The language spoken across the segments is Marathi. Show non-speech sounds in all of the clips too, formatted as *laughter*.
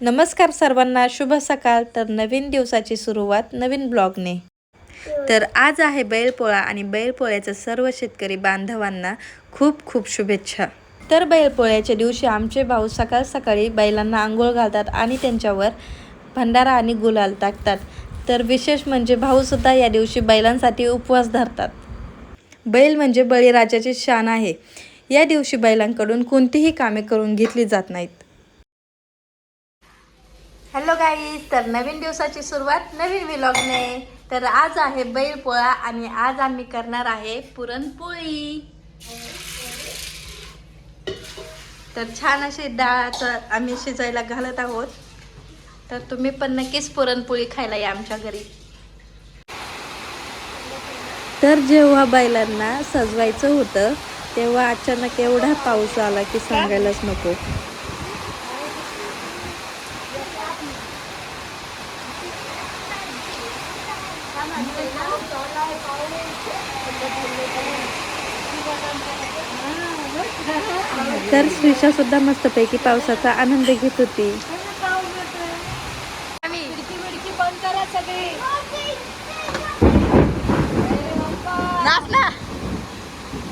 नमस्कार सर्वांना शुभ सकाळ. तर नवीन दिवसाची सुरुवात नवीन ब्लॉगने. तर आज आहे बैलपोळा आणि बैलपोळ्याच्या सर्व शेतकरी बांधवांना खूप खूप शुभेच्छा. तर बैलपोळ्याच्या दिवशी आमचे भाऊ सकाळ सकाळी बैलांना आंघोळ घालतात आणि त्यांच्यावर भंडारा आणि गुलाल टाकतात. तर विशेष म्हणजे भाऊसुद्धा या दिवशी बैलांसाठी उपवास धरतात. बैल म्हणजे बळीराजाची शान आहे. या दिवशी बैलांकडून कोणतीही कामे करून घेतली जात नाहीत. हॅलो गाईज तर नवीन दिवसाची सुरुवात नवीन विलॉगने तर आज आहे बैलपोळा आणि आज आम्ही करणार आहे पुरणपोळी. तर छान अशी डाळ आता आम्ही शिजायला घालत आहोत. तर तुम्ही पण नक्कीच पुरणपोळी खायला या आमच्या घरी. तर जेव्हा बैलांना सजवायचं होतं तेव्हा अचानक एवढा पाऊस आला की सांगायलाच नको. तर श्रीषा सुद्धा मस्तपैकी पावसाचा आनंद घेत होती.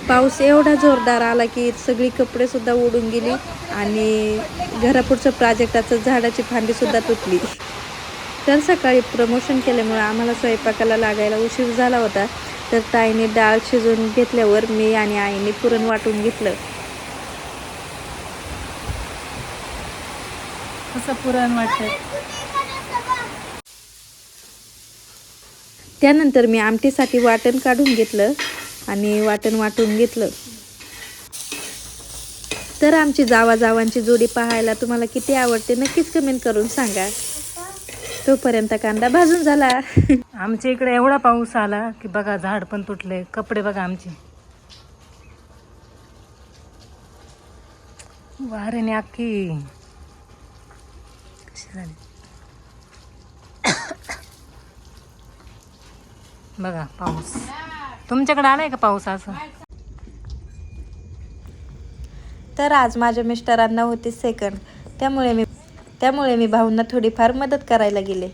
पाऊस एवढा जोरदार आला की सगळी कपडे सुद्धा उडून गेली आणि घरापुढचं प्राजक्ताचं झाडाची फांदी सुद्धा तुटली. तर सकाळी प्रमोशन केल्यामुळे आम्हाला स्वयंपाकाला लागायला उशीर झाला होता. तर ताईने डाळ शिजवून घेतल्यावर मी आणि आईने पुरण वाटून घेतलं. कसं पुरण वाटत त्यानंतर मी आमटीसाठी वाटण काढून घेतलं आणि वाटण वाटून घेतलं. तर आमची जावा जावांची जोडी पाहायला तुम्हाला किती आवडते नक्कीच कमेंट करून सांगा. तोपर्यंत कांदा भाजून झाला. आमच्या इकडे एवढा पाऊस आला की बघा झाड पण तुटले. कपडे बघा आमचे. वाऱ्याने अख्खी कशी झाली बघा पाऊस. तुमच्याकडे आलाय का पाऊस असं? तर आज माझ्या मिस्टरांना होती सेकंड त्यामुळे मी त्यामुळे मी भाऊंना थोडीफार मदत करायला गेले.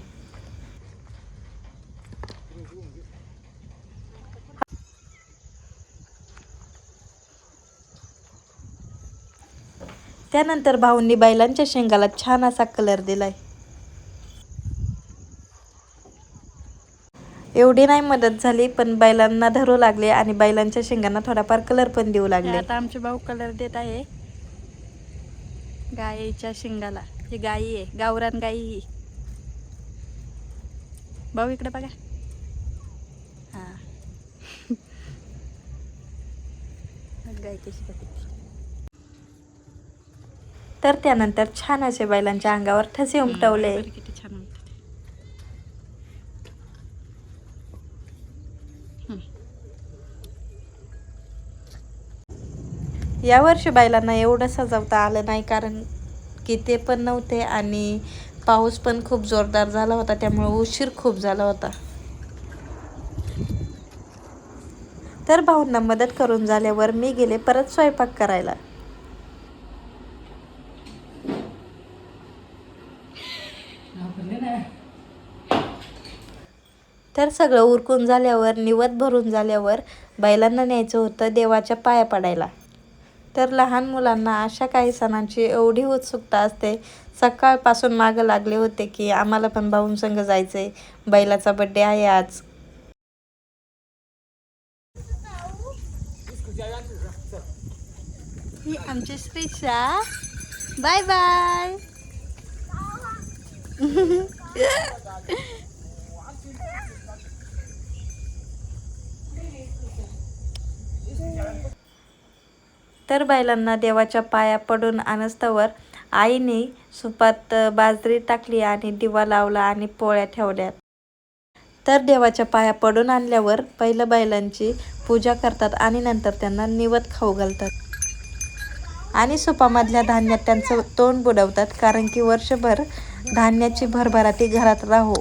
त्यानंतर भाऊंनी बैलांच्या शेंगाला छान असा कलर दिलाय. एवढी नाही मदत झाली पण बैलांना धरू लागले आणि बैलांच्या शेंगांना थोडाफार कलर पण देऊ लागले. आता आमचे भाऊ कलर देत आहे. गायीच्या शेंगाला. ही गाई आहे गावरान गाई ही. भाऊ इकडे बघा. हा. *laughs* कशी. तर त्यानंतर छान असे बैलांच्या अंगावर ठसे उमटवले. किती छान यावर्षी बैलांना एवढं सजवता आलं नाही कारण की ते पण नव्हते आणि पाऊस पण खूप जोरदार झाला होता त्यामुळे उशीर खूप झाला होता. तर भाऊंना मदत करून झाल्यावर मी गेले परत स्वयंपाक करायला. तर सगळं उरकून झाल्यावर निवत भरून झाल्यावर बैलांना न्यायचं होतं देवाच्या पाया पडायला. तर लहान मुलांना अशा काही सणांची एवढी उत्सुकता असते. सकाळपासून मागं लागले होते की आम्हाला पण भाऊंसंग जायचंय. बैलाचा बड्डे आहे आज. ही आमची श्रीषा बाय बाय. *laughs* तर बैलांना देवाच्या पाया पडून आणस्तवर आईने सुपात बाजरी टाकली आणि दिवा लावला आणि पोळ्या ठेवल्या तर देवाच्या पाया पडून आणल्यावर पहिलं बैलांची पूजा करतात आणि नंतर त्यांना निवत खाऊ घालतात. आणि सुपामधल्या धान्यात त्यांचं तोंड बुडवतात कारण की वर्षभर धान्याची भरभराती घरात राहो.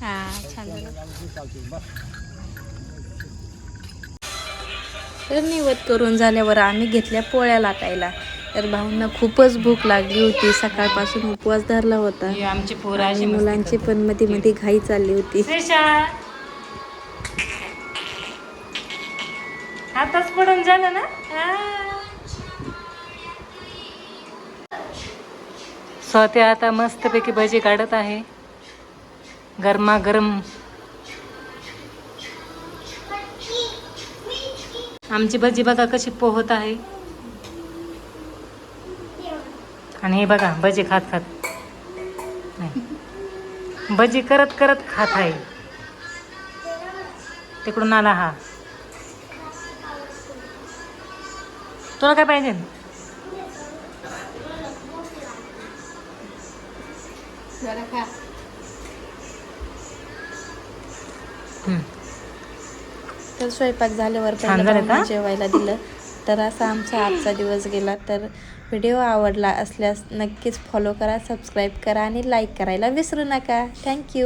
हा छान तर निवत करून झाल्यावर आम्ही घेतल्या पोळ्या लाटायला. तर भाऊंना खूपच भूक लागली होती. सकाळपासून उपवास धरला होता. आमची आणि मुलांची. पण मध्ये मध्ये घाई चालली होती. हातच पडून झालं ना? स्वतः आता मस्तपैकी भजी काढत आहे. गरमागरम. आमची भजी बघा कशी पोहत आहे. आणि हे बघा भजी खात खात. नाही. भजी करत करत खात आहे. तिकडून आला हा. तुला काय पाहिजे? हम्म. तर स्वयंपाक झाल्यावर? जेवायला दिलं. तर असा आमचा आजचा दिवस गेला. तर व्हिडिओ आवडला असल्यास नक्कीच फॉलो करा सबस्क्राईब करा आणि लाईक करायला विसरू नका. थँक्यू